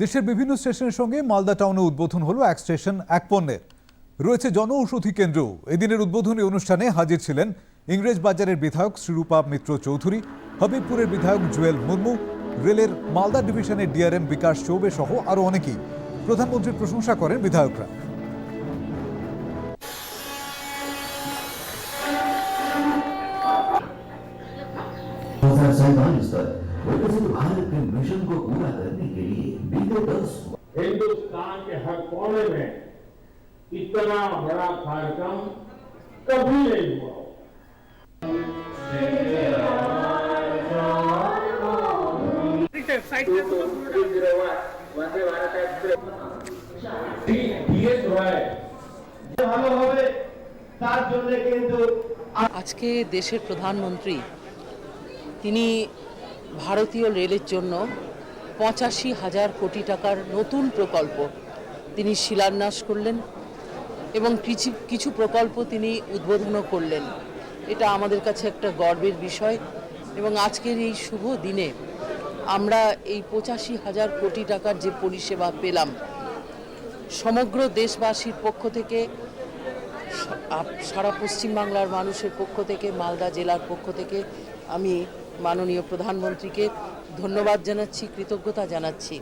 দেশের বিভিন্ন স্টেশনের সঙ্গে মালদা টাউনে উদ্বোধন হলো এক স্টেশন, এক পণ্যের। রয়েছে জনঔষধি কেন্দ্র। এদিনের উদ্বোধনী অনুষ্ঠানে হাজির ছিলেন ইংরেজ বাজারের বিধায়ক শ্রীরূপা মিত্র চৌধুরী, হবিবপুরের বিধায়ক জুয়েল মুর্মু, রেলের মালদা ডিভিশনের ডিআরএম বিকাশ চৌবে সহ আরও অনেকেই। প্রধানমন্ত্রীর প্রশংসা করেন বিধায়করা। विकसित भारत के मिशन को पूरा करने के लिए बीते दस हिंदुस्तान के हर कोने में इतना बड़ा कार्यक्रम कभी नहीं हुआ ভালো হবে তার জন্য কিন্তু আজকে দেশের প্রধানমন্ত্রী তিনি ভারতীয় রেলের জন্য পঁচাশি হাজার কোটি টাকার নতুন প্রকল্প তিনি শিলান্যাস করলেন এবং কিছু কিছু প্রকল্প তিনি উদ্বোধনও করলেন। এটা আমাদের কাছে একটা গর্বের বিষয় এবং আজকের এই শুভ দিনে আমরা এই পঁচাশি হাজার কোটি টাকার যে পরিষেবা পেলাম, সমগ্র দেশবাসীর পক্ষ থেকে সারা পশ্চিমবাংলার মানুষের পক্ষ থেকে, মালদা জেলার পক্ষ থেকে আমি মাননীয় প্রধানমন্ত্রীকে ধন্যবাদ জানাচ্ছি, কৃতজ্ঞতা জানাচ্ছি।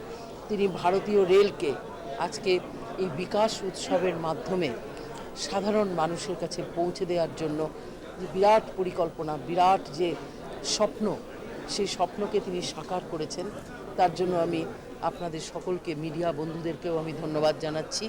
তিনি ভারতীয় রেলকে আজকে এই বিকাশ উৎসবের মাধ্যমে সাধারণ মানুষের কাছে পৌঁছে দেওয়ার জন্য যে বিরাট পরিকল্পনা, বিরাট যে স্বপ্ন, সেই স্বপ্নকে তিনি সাকার করেছেন। তার জন্য আমি আপনাদের সকলকে, মিডিয়া বন্ধুদেরকেও আমি ধন্যবাদ জানাচ্ছি।